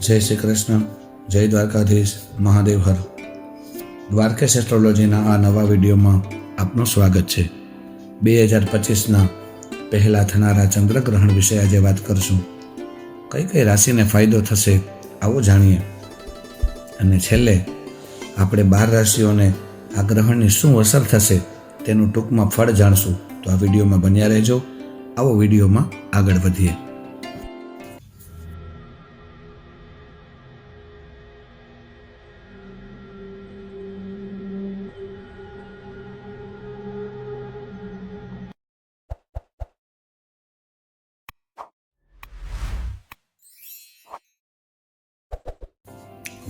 જય શ્રી કૃષ્ણ, જય દ્વારકાધીશ, મહાદેવ હર. દ્વારકેશ એસ્ટ્રોલોજીના આ નવા વિડીયોમાં આપનું સ્વાગત છે. બે હજાર પચીસના પહેલાં થનારા ચંદ્રગ્રહણ વિશે આજે વાત કરશું. કઈ કઈ રાશિને ફાયદો થશે આવો જાણીએ. અને છેલ્લે આપણે બાર રાશિઓને આ ગ્રહણની શું અસર થશે તેનું ટૂંકમાં ફળ જાણશું. તો આ વિડીયોમાં બન્યા રહેજો. આવો વિડીયોમાં આગળ વધીએ.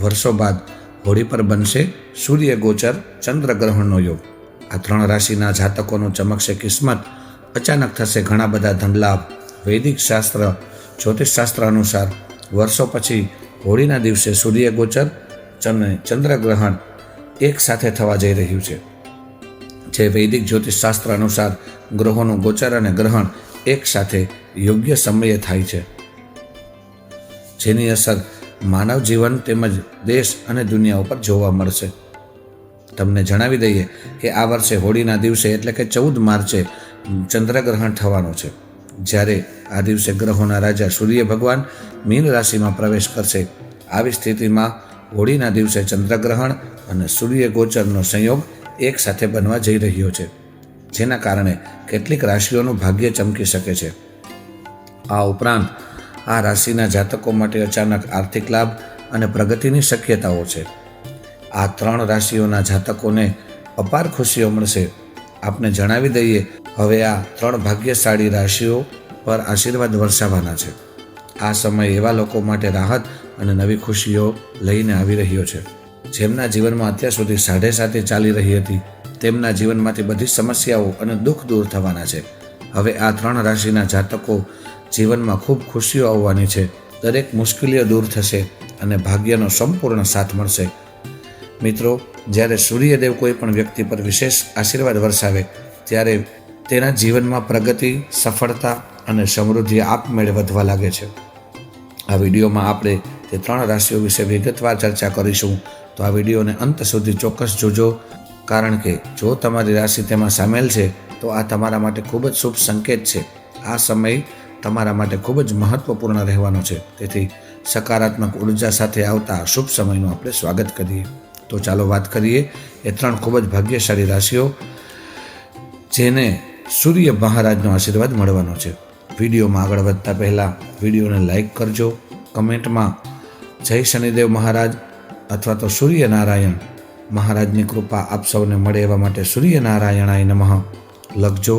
વર્ષો બાદ હોળી પર બનશે સૂર્ય ગોચર ચંદ્રગ્રહણનો યોગ. આ ત્રણ રાશિના જાતકોનું ચમકશે કિસ્મત. અચાનક થશે ઘણા બધા ધનલાભ. વૈદિક શાસ્ત્ર, જ્યોતિષ શાસ્ત્ર અનુસાર વર્ષો પછી હોળીના દિવસે સૂર્ય ગોચર ચંદ્રગ્રહણ એક સાથે થવા જઈ રહ્યું છે. જે વૈદિક જ્યોતિષ શાસ્ત્ર અનુસાર ગ્રહોનું ગોચર અને ગ્રહણ એક સાથે યોગ્ય સમયે થાય છે. જેની અસર માનવ જીવન તેમજ દેશ અને દુનિયા ઉપર જોવા મળશે. તમને જણાવી દઈએ કે આ વર્ષે હોળીના દિવસે એટલે કે ચૌદ માર્ચે ચંદ્રગ્રહણ થવાનું છે. જ્યારે આ દિવસે ગ્રહોના રાજા સૂર્ય ભગવાન મીન રાશિમાં પ્રવેશ કરશે. આવી સ્થિતિમાં હોળીના દિવસે ચંદ્રગ્રહણ અને સૂર્ય ગોચરનો સંયોગ એક સાથે બનવા જઈ રહ્યો છે, જેના કારણે કેટલીક રાશિઓનું ભાગ્ય ચમકી શકે છે. આ ઉપરાંત આ રાશિના જાતકો માટે અચાનક આર્થિક લાભ અને પ્રગતિની શક્યતાઓ છે. આ ત્રણ રાશિઓના જાતકોને અપાર ખુશીઓ મળશે. આપને જણાવી દઈએ, હવે આ ત્રણ ભાગ્યશાળી રાશિઓ પર આશીર્વાદ વરસાવાના છે. આ સમય એવા લોકો માટે રાહત અને નવી ખુશીઓ લઈને આવી રહ્યો છે. જેમના જીવનમાં અત્યાર સુધી સાઢે સાતે ચાલી રહી હતી, તેમના જીવનમાંથી બધી સમસ્યાઓ અને દુઃખ દૂર થવાના છે. હવે આ ત્રણ રાશિના જાતકો જીવનમાં ખૂબ ખુશીઓ આવવાની છે. દરેક મુશ્કેલીઓ દૂર થશે અને ભાગ્યનો સંપૂર્ણ સાથ મળશે. મિત્રો, જ્યારે સૂર્યદેવ કોઈ પણ વ્યક્તિ પર વિશેષ આશીર્વાદ વરસાવે, ત્યારે તેના જીવનમાં પ્રગતિ, સફળતા અને સમૃદ્ધિ આપમેળે વધવા લાગે છે. આ વિડીયોમાં આપણે તે ત્રણ રાશિઓ વિશે વિગતવાર ચર્ચા કરીશું. તો આ વિડીયોને અંત સુધી ચોક્કસ જોજો, કારણ કે જો તમારી રાશિ તેમાં સામેલ છે, તો આ તમારા માટે ખૂબ જ શુભ સંકેત છે. આ સમય તમારા માટે ખૂબ જ મહત્વપૂર્ણ રહેવાનો છે. તેથી સકારાત્મક ઊર્જા સાથે આવતા શુભ સમયનું આપણે સ્વાગત કરીએ. તો ચાલો વાત કરીએ એ ત્રણ ખૂબ જ ભાગ્યશાળી રાશિઓ જેને સૂર્ય મહારાજનો આશીર્વાદ મળવાનો છે. વિડીયોમાં આગળ વધતા પહેલાં વિડીયોને લાઈક કરજો, કમેન્ટમાં જય શનિદેવ મહારાજ અથવા તો સૂર્યનારાયણ મહારાજની કૃપા આપ સૌને મળે એવા માટે સૂર્યનારાયણાય નમઃ લખજો.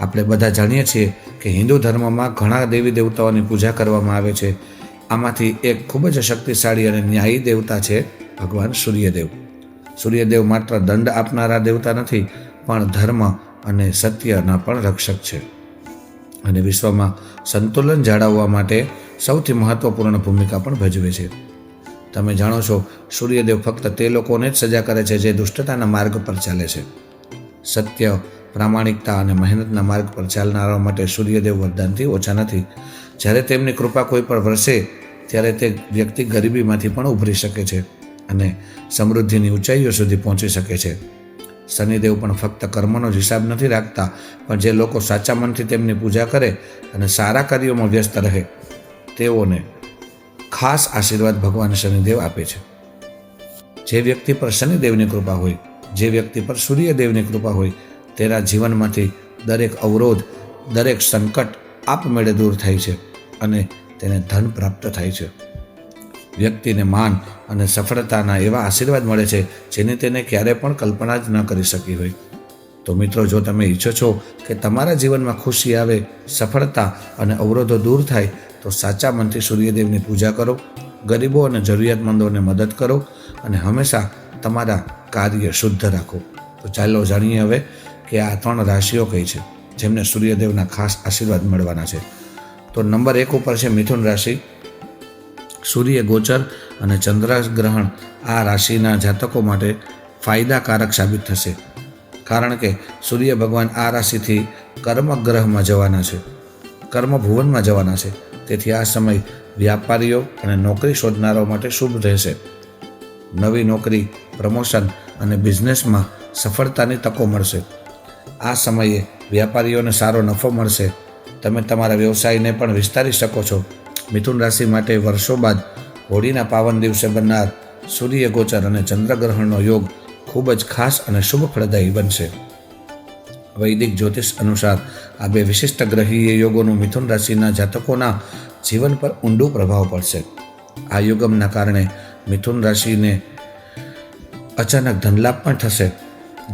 આપણે બધા જાણીએ છીએ કે હિન્દુ ધર્મમાં ઘણા દેવી દેવતાઓની પૂજા કરવામાં આવે છે. આમાંથી એક ખૂબ જ શક્તિશાળી અને ન્યાયી દેવતા છે ભગવાન સૂર્યદેવ. સૂર્યદેવ માત્ર દંડ આપનારા દેવતા નથી, પણ ધર્મ અને સત્યના પણ રક્ષક છે. અને વિશ્વમાં સંતુલન જાળવવા માટે સૌથી મહત્વપૂર્ણ ભૂમિકા પણ ભજવે છે. તમે જાણો છો, સૂર્યદેવ ફક્ત તે લોકોને જ સજા કરે છે જે દુષ્ટતાના માર્ગ પર ચાલે છે. સત્ય પ્રામાણિકતા અને મહેનતના માર્ગ પર ચાલનારા માટે સૂર્યદેવ વરદાનથી ઓછા નથી. જ્યારે તેમની કૃપા કોઈ પણ વરસે ત્યારે તે વ્યક્તિ ગરીબીમાંથી પણ ઉભરી શકે છે અને સમૃદ્ધિની ઊંચાઈઓ સુધી પહોંચી શકે છે. શનિદેવ પણ ફક્ત કર્મનો જ હિસાબ નથી રાખતા, પણ જે લોકો સાચા મનથી તેમની પૂજા કરે અને સારા કાર્યોમાં વ્યસ્ત રહે, તેઓને ખાસ આશીર્વાદ ભગવાન શનિદેવ આપે છે. જે વ્યક્તિ પર શનિદેવની કૃપા હોય, જે વ્યક્તિ પર સૂર્યદેવની કૃપા હોય તેના જીવનમાંથી દરેક અવરોધ, દરેક સંકટ આપમેળે દૂર થાય છે અને તેને ધન પ્રાપ્ત થાય છે. વ્યક્તિને માન અને સફળતાના એવા આશીર્વાદ મળે છે જેની તેને ક્યારે પણ કલ્પના જ ન કરી શકી હોય. તો મિત્રો, જો તમે ઈચ્છો છો કે તમારા જીવનમાં ખુશી આવે, સફળતા અને અવરોધો દૂર થાય, તો સાચા મનથી સૂર્યદેવની પૂજા કરો, ગરીબો અને જરૂરિયાતમંદોને મદદ કરો અને હંમેશા તમારા કાર્ય શુદ્ધ રાખો. તો ચાલો જાણીએ હવે કે આ ત્રણ રાશિઓ કઈ છે, જેમને સૂર્યદેવના ખાસ આશીર્વાદ મળવાના છે. તો નંબર એક ઉપર છે મિથુન રાશિ. સૂર્ય ગોચર અને ચંદ્રગ્રહણ આ રાશિના જાતકો માટે ફાયદાકારક સાબિત થશે. કારણ કે સૂર્ય ભગવાન આ રાશિથી કર્મગ્રહમાં જવાના છે કર્મ ભુવનમાં જવાના છે. તેથી આ સમય વ્યાપારીઓ અને નોકરી શોધનારાઓ માટે શુભ રહેશે. નવી નોકરી, પ્રમોશન અને બિઝનેસમાં સફળતાની તકો મળશે. આ સમયે વ્યાપારીઓને સારો નફો મળશે. તમે તમારા વ્યવસાયને પણ વિસ્તારી શકો છો. મિથુન રાશિ માટે વર્ષો બાદ હોળીના પાવન દિવસે બનનાર સૂર્ય ગોચર અને ચંદ્રગ્રહણનો યોગ ખૂબ જ ખાસ અને શુભ ફળદાયી બનશે. વૈદિક જ્યોતિષ અનુસાર આ બે વિશિષ્ટ ગ્રહીય યોગોનું મિથુન રાશિના જાતકોના જીવન પર ઊંડો પ્રભાવ પડશે. આ યુગમના કારણે મિથુન રાશિને અચાનક ધનલાભ પણ થશે.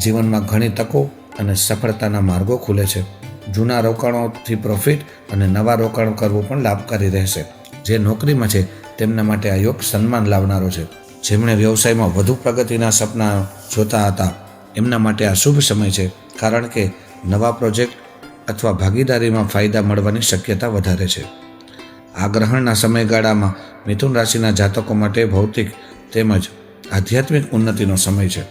જીવનમાં ઘણી તકો અને સફળતાના માર્ગો ખુલે છે. જૂના રોકાણોથી પ્રોફિટ અને નવા રોકાણ કરવું પણ લાભકારી રહેશે. જે નોકરીમાં છે, તેમના માટે આ યોગ સન્માન લાવનારો છે. જેમણે વ્યવસાયમાં વધુ પ્રગતિના સપના જોતા હતા, એમના માટે આ શુભ સમય છે, કારણ કે નવા પ્રોજેક્ટ અથવા ભાગીદારીમાં ફાયદા મળવાની શક્યતા વધારે છે. આ ગ્રહણના સમયગાળામાં મિથુન રાશિના જાતકો માટે ભૌતિક તેમજ આધ્યાત્મિક ઉન્નતિનો સમય છે.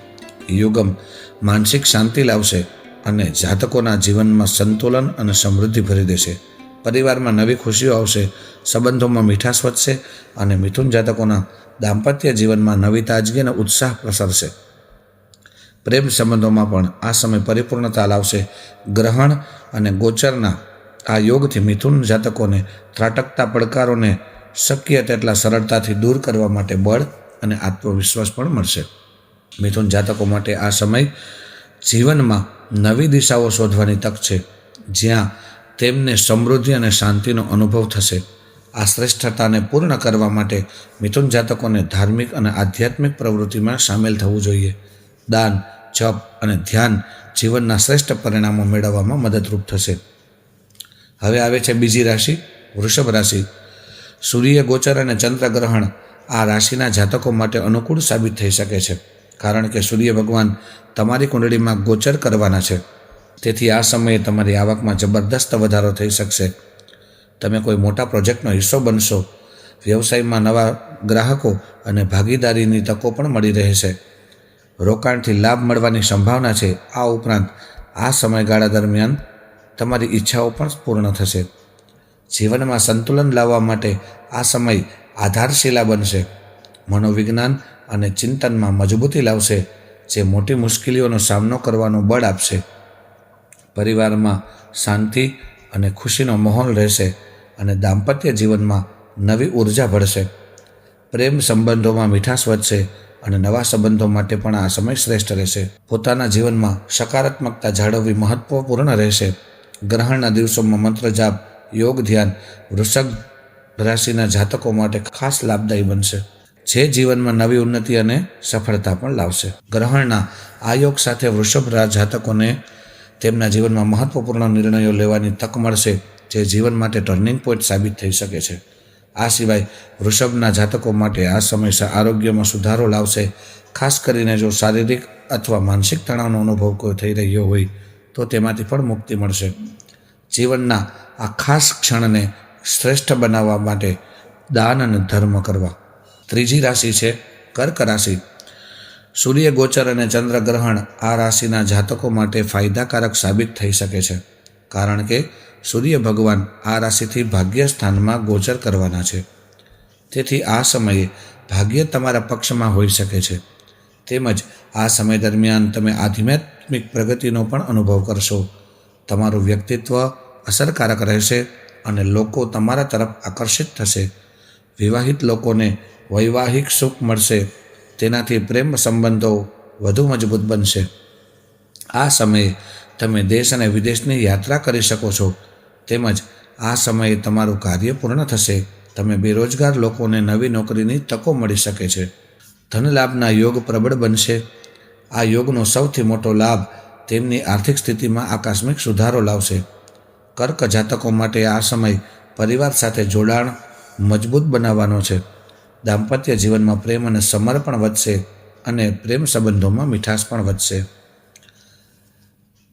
યુગમ માનસિક શાંતિ લાવશે અને જાતકોના જીવનમાં સંતુલન અને સમૃદ્ધિ ભરી દેશે. પરિવારમાં નવી ખુશીઓ આવશે, સંબંધોમાં મીઠાશ વધશે અને મિથુન જાતકોના દાંપત્ય જીવનમાં નવી તાજગી અને ઉત્સાહ પ્રસરશે. પ્રેમ સંબંધોમાં પણ આ સમય પરિપૂર્ણતા લાવશે. ગ્રહણ અને ગોચરના આ યોગથી મિથુન જાતકોને ત્રાટકતા પડકારોને શક્ય તેટલા સરળતાથી દૂર કરવા માટે બળ અને આત્મવિશ્વાસ પણ મળશે. મિથુન જાતકો માટે આ સમય જીવનમાં નવી દિશાઓ શોધવાની તક છે, જ્યાં તેમને સમૃદ્ધિ અને શાંતિનો અનુભવ થશે. આ શ્રેષ્ઠતાને પૂર્ણ કરવા માટે મિથુન જાતકોને ધાર્મિક અને આધ્યાત્મિક પ્રવૃત્તિમાં સામેલ થવું જોઈએ. દાન, જપ અને ધ્યાન જીવનના શ્રેષ્ઠ પરિણામો મેળવવામાં મદદરૂપ થશે. હવે આવે છે બીજી રાશિ, વૃષભ રાશિ. સૂર્ય, ગોચર અને ચંદ્રગ્રહણ આ રાશિના જાતકો માટે અનુકૂળ સાબિત થઈ શકે છે. કારણ કે સૂર્ય ભગવાન તમારી કુંડળીમાં ગોચર કરવાના છે. તેથી આ સમયે તમારી આવકમાં જબરદસ્ત વધારો થઈ શકશે. તમે કોઈ મોટા પ્રોજેક્ટનો હિસ્સો બનશો. વ્યવસાયમાં નવા ગ્રાહકો અને ભાગીદારીની તકો પણ મળી રહેશે. રોકાણથી લાભ મળવાની સંભાવના છે. આ ઉપરાંત આ સમયગાળા દરમિયાન તમારી ઈચ્છાઓ પણ પૂર્ણ થશે. જીવનમાં સંતુલન લાવવા માટે આ સમય આધારશિલા બનશે. મનોવિજ્ઞાન અને ચિંતનમાં મજબૂતી લાવશે, જે મોટી મુશ્કેલીઓનો સામનો કરવાનો બળ આપશે. પરિવારમાં શાંતિ અને ખુશીનો માહોલ રહેશે અને દાંપત્ય જીવનમાં નવી ઊર્જા ભળશે. પ્રેમ સંબંધોમાં મીઠાશ વધશે અને નવા સંબંધો માટે પણ આ સમય શ્રેષ્ઠ રહેશે. પોતાના જીવનમાં સકારાત્મકતા જાળવવી મહત્વપૂર્ણ રહેશે. ગ્રહણના દિવસોમાં મંત્ર જાપ, યોગ, ધ્યાન, વૃષભ રાશિના જાતકો માટે ખાસ લાભદાયી બનશે. જે જીવનમાં નવી ઉન્નતિ અને સફળતા પણ લાવશે. ગ્રહણના આ યોગ સાથે વૃષભ જાતકોને તેમના જીવનમાં મહત્વપૂર્ણ નિર્ણયો લેવાની તક મળશે, જે જીવન માટે ટર્નિંગ પોઈન્ટ સાબિત થઈ શકે છે. આ સિવાય વૃષભના જાતકો માટે આ સમય આરોગ્યમાં સુધારો લાવશે. ખાસ કરીને જો શારીરિક અથવા માનસિક તણાવનો અનુભવ કોઈ થઈ રહ્યો હોય, તો તેમાંથી પણ મુક્તિ મળશે. જીવનના આ ખાસ ક્ષણને શ્રેષ્ઠ બનાવવા માટે દાન અને ધર્મ કરવા. ત્રીજી રાશિ છે કર્ક રાશિ. સૂર્ય, ગોચર અને ચંદ્રગ્રહણ આ રાશિના જાતકો માટે ફાયદાકારક સાબિત થઈ શકે છે. કારણ કે સૂર્ય ભગવાન આ રાશિથી ભાગ્ય સ્થાનમાં ગોચર કરવાના છે. તેથી આ સમયે ભાગ્ય તમારા પક્ષમાં હોઈ શકે છે. તેમજ આ સમય દરમિયાન તમે આધ્યાત્મિક પ્રગતિનો પણ અનુભવ કરશો. તમારું વ્યક્તિત્વ અસરકારક રહેશે અને લોકો તમારા તરફ આકર્ષિત થશે. વિવાહિત લોકોને વૈવાહિક સુખ મળશે. તેનાથી પ્રેમ સંબંધો વધુ મજબૂત બનશે. આ સમયે તમે દેશ અને વિદેશની યાત્રા કરી શકો છો. તેમજ આ સમયે તમારું કાર્ય પૂર્ણ થશે. તમે બેરોજગાર લોકોને નવી નોકરીની તકો મળી શકે છે. ધનલાભના યોગ પ્રબળ બનશે. આ યોગનો સૌથી મોટો લાભ તેમની આર્થિક સ્થિતિમાં આકસ્મિક સુધારો લાવશે. કર્ક જાતકો માટે આ સમય પરિવાર સાથે જોડાણ મજબૂત બનાવવાનો છે. દાંપત્ય જીવનમાં પ્રેમ અને સમર્પણ વધશે અને પ્રેમ સંબંધોમાં મીઠાશ પણ વધશે.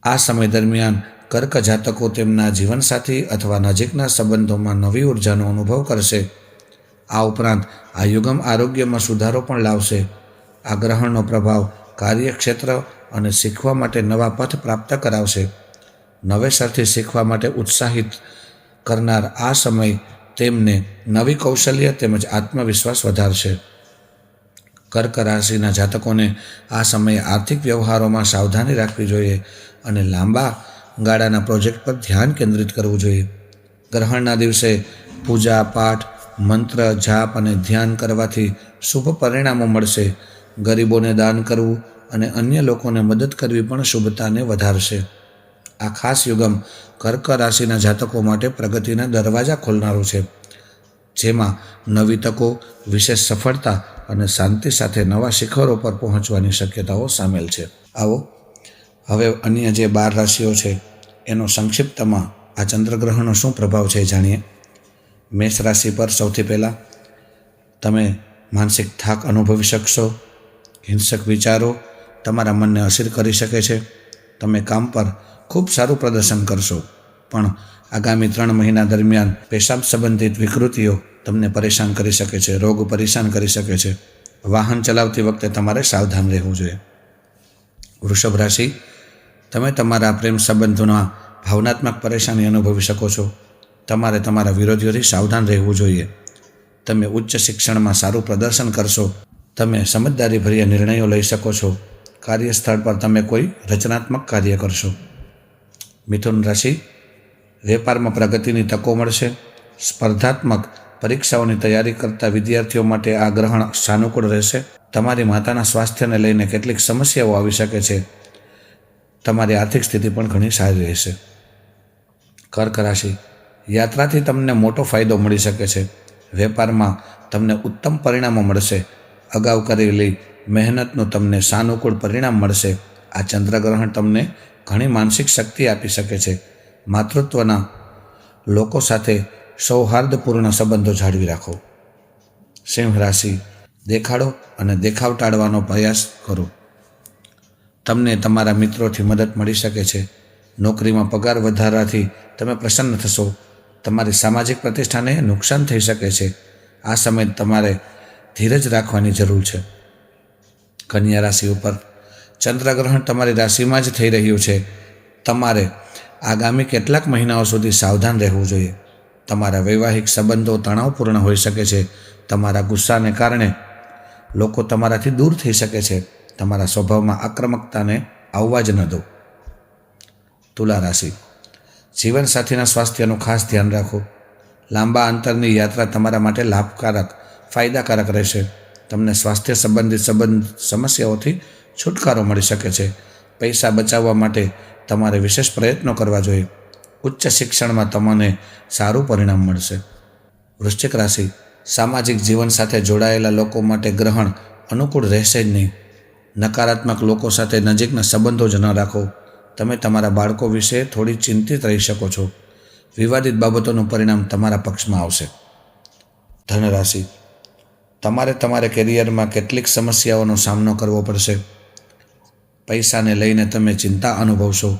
આ સમય દરમિયાન કર્ક જાતકો તેમના જીવનસાથી અથવા નજીકના સંબંધોમાં નવી ઉર્જાનો અનુભવ કરશે. આ ઉપરાંત આ યુગમ આરોગ્યમાં સુધારો પણ લાવશે. આ ગ્રહણનો પ્રભાવ કાર્યક્ષેત્ર અને શીખવા માટે નવા પથ પ્રાપ્ત કરાવશે. નવેસરથી શીખવા માટે ઉત્સાહિત કરનાર આ સમય તેમને નવી કૌશલ્ય તેમજ આત્મવિશ્વાસ વધારશે. કર્ક રાશિના જાતકોને આ સમયે આર્થિક વ્યવહારોમાં સાવધાની રાખવી જોઈએ અને લાંબા ગાળાના પ્રોજેક્ટ પર ધ્યાન કેન્દ્રિત કરવું જોઈએ. ગ્રહણના દિવસે પૂજા, પાઠ, મંત્ર, જાપ અને ધ્યાન કરવાથી શુભ પરિણામો મળશે. ગરીબોને દાન કરવું અને અન્ય લોકોને મદદ કરવી પણ શુભતાને વધારશે. આ ખાસ યુગમ કર્ક રાશિના જાતકો માટે પ્રગતિના દરવાજા ખોલનારું છે. જેમાં નવી તકો, વિશેષ સફળતા અને શાંતિ સાથે નવા શિખરો પર પહોંચવાની શક્યતાઓ સામેલ છે. આવો, હવે અન્ય જે બાર રાશિઓ છે, એનો સંક્ષિપ્તમાં આ ચંદ્રગ્રહણનો શું પ્રભાવ છે જાણીએ. મેષ રાશિ પર સૌથી પહેલાં તમે માનસિક થાક અનુભવી શકશો, હિંસક વિચારો તમારા મનને અસર કરી શકે છે, તમે કામ પર ખૂબ સારું પ્રદર્શન કરશો. પણ આગામી ત્રણ મહિના દરમિયાન પેશાબ સંબંધિત વિકૃતિઓ તમને પરેશાન કરી શકે છે, રોગ પરેશાન કરી શકે છે. વાહન ચલાવતી વખતે તમારે સાવધાન રહેવું જોઈએ. વૃષભ રાશિ, તમે તમારા પ્રેમ સંબંધોના ભાવનાત્મક પરેશાની અનુભવી શકો છો. તમારે તમારા વિરોધીઓથી સાવધાન રહેવું જોઈએ. તમે ઉચ્ચ શિક્ષણમાં સારું પ્રદર્શન કરશો. તમે સમજદારીભર્યા નિર્ણયો લઈ શકો છો. કાર્યસ્થળ પર તમે કોઈ રચનાત્મક કાર્ય કરશો. મિથુન રાશિ, વેપારમાં પ્રગતિની તકો મળશે, સ્પર્ધાત્મક પરીક્ષાઓની તૈયારી કરતા વિદ્યાર્થીઓ માટે આ ગ્રહણ સાનુકૂળ રહેશે. તમારી માતાના સ્વાસ્થ્યને લઈને કેટલીક સમસ્યાઓ આવી શકે છે. તમારી આર્થિક સ્થિતિ પણ ઘણી સારી રહેશે. કર્ક રાશિ, યાત્રાથી તમને મોટો ફાયદો મળી શકે છે. વેપારમાં તમને ઉત્તમ પરિણામો મળશે. અગાઉ કરેલી મહેનતનું તમને સાનુકૂળ પરિણામ મળશે. આ ચંદ્રગ્રહણ તમને ઘણી માનસિક શક્તિ આપી શકે છે. માતૃત્વના લોકો સાથે સૌહાર્દપૂર્ણ સંબંધો જાળવી રાખો. સિંહ રાશિ, દેખાડો અને દેખાવ ટાળવાનો પ્રયાસ કરો. તમને તમારા મિત્રોથી મદદ મળી શકે છે. નોકરીમાં પગાર વધારાથી તમે પ્રસન્ન થશો. તમારી સામાજિક પ્રતિષ્ઠાને નુકસાન થઈ શકે છે. આ સમયે તમારે ધીરજ રાખવાની જરૂર છે. કન્યા રાશિ ઉપર ચંદ્રગ્રહણ તમારી રાશિમાં જ થઈ રહ્યું છે. તમારે આગામી કેટલાક મહિનાઓ સુધી સાવધાન રહેવું જોઈએ. તમારા વૈવાહિક સંબંધો તણાવપૂર્ણ હોઈ શકે છે. તમારા ગુસ્સાને કારણે લોકો તમારાથી દૂર થઈ શકે છે. તમારા સ્વભાવમાં આક્રમકતાને આવવા જ ન દો. તુલા રાશિ. જીવનસાથીના સ્વાસ્થ્યનું ખાસ ધ્યાન રાખો. લાંબા અંતરની યાત્રા તમારા માટે લાભકારક, ફાયદાકારક રહેશે. તમને સ્વાસ્થ્ય સંબંધિત સંબંધ સમસ્યાઓથી છુટકારો મળી શકે છે. પૈસા બચાવવા માટે તમારે વિશેષ પ્રયત્નો કરવા જોઈએ. ઉચ્ચ શિક્ષણમાં તમને સારું પરિણામ મળશે. વૃશ્ચિક રાશિ, સામાજિક જીવન સાથે જોડાયેલા લોકો માટે ગ્રહણ અનુકૂળ રહેશે જ નહીં. નકારાત્મક લોકો સાથે નજીકના સંબંધો જ ન રાખો. તમે તમારા બાળકો વિશે થોડી ચિંતિત રહી શકો છો. વિવાદિત બાબતોનું પરિણામ તમારા પક્ષમાં આવશે. ધનરાશિ, તમારે તમારા કેરિયરમાં કેટલીક સમસ્યાઓનો સામનો કરવો પડશે. પૈસાને લઈને તમે ચિંતા અનુભવશો.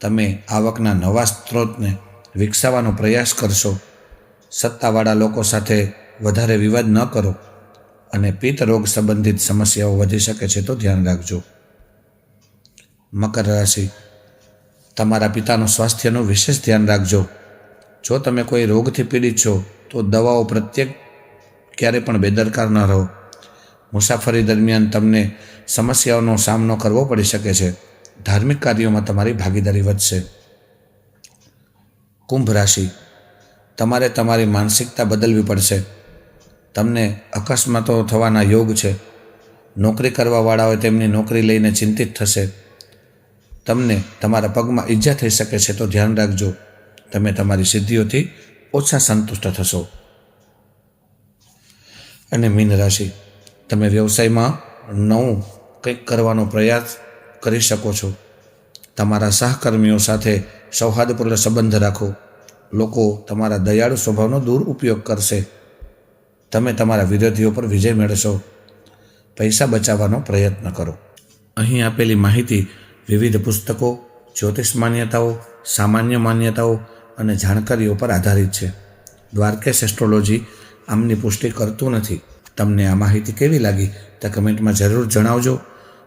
તમે આવકના નવા સ્ત્રોતને વિકસાવવાનો પ્રયાસ કરશો. સત્તાવાળા લોકો સાથે વધારે વિવાદ ન કરો અને પિત્ત રોગ સંબંધિત સમસ્યાઓ વધી શકે છે તો ધ્યાન રાખજો. મકર રાશિ. તમારા પિતાનું સ્વાસ્થ્યનું વિશેષ ધ્યાન રાખજો. જો તમે કોઈ રોગથી પીડિત છો, તો દવાઓ પ્રત્યેક ક્યારે પણ બેદરકાર ન રહો. મુસાફરી દરમિયાન તમને સમસ્યાઓનો સામનો કરવો પડી શકે છે. ધાર્મિક કાર્યોમાં તમારી ભાગીદારી વધશે. કુંભ રાશિ. તમારે તમારી માનસિકતા બદલવી પડશે. તમને અકસ્માતો થવાના યોગ છે. નોકરી કરવાવાળાઓએ તેમની નોકરી લઈને ચિંતિત થશે. તમને તમારા પગમાં ઈજા થઈ શકે છે તો ધ્યાન રાખજો. તમે તમારી સિદ્ધિઓથી ઓછા સંતુષ્ટ થશો. અને મીન રાશિ. તમે વ્યવસાયમાં નવું કંઈક કરવાનો પ્રયાસ કરી શકો છો. તમારા સહકર્મીઓ સાથે સૌહાર્દપૂર્ણ સંબંધ રાખો. લોકો તમારા દયાળુ સ્વભાવનો દુરુપયોગ કરશે. તમે તમારા વિરોધીઓ પર વિજય મેળવશો. પૈસા બચાવવાનો પ્રયત્ન કરો. અહીં આપેલી માહિતી વિવિધ પુસ્તકો, જ્યોતિષ માન્યતાઓ, સામાન્ય માન્યતાઓ અને જાણકારીઓ પર આધારિત છે. દ્વારકેશ એસ્ટ્રોલોજી આમની પુષ્ટિ કરતું નથી. તમને આ માહિતી કેવી લાગી તે કમેન્ટમાં જરૂર જણાવજો.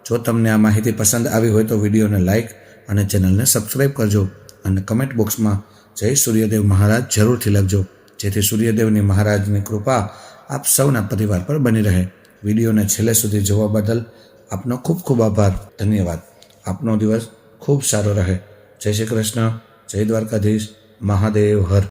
જો તમને આ માહિતી પસંદ આવી હોય તો વિડીયોને લાઇક અને ચેનલને સબસ્ક્રાઈબ કરજો અને કમેન્ટ બોક્સમાં જય સૂર્યદેવ મહારાજ જરૂરથી લખજો, જેથી સૂર્યદેવની મહારાજની કૃપા આપ સૌના પરિવાર પર બની રહે. વિડીયોને છેલ્લે સુધી જોવા બદલ આપનો ખૂબ ખૂબ આભાર. ધન્યવાદ. આપનો દિવસ ખૂબ સારો રહે. જય શ્રી કૃષ્ણ. જય દ્વારકાધીશ. મહાદેવ. હર.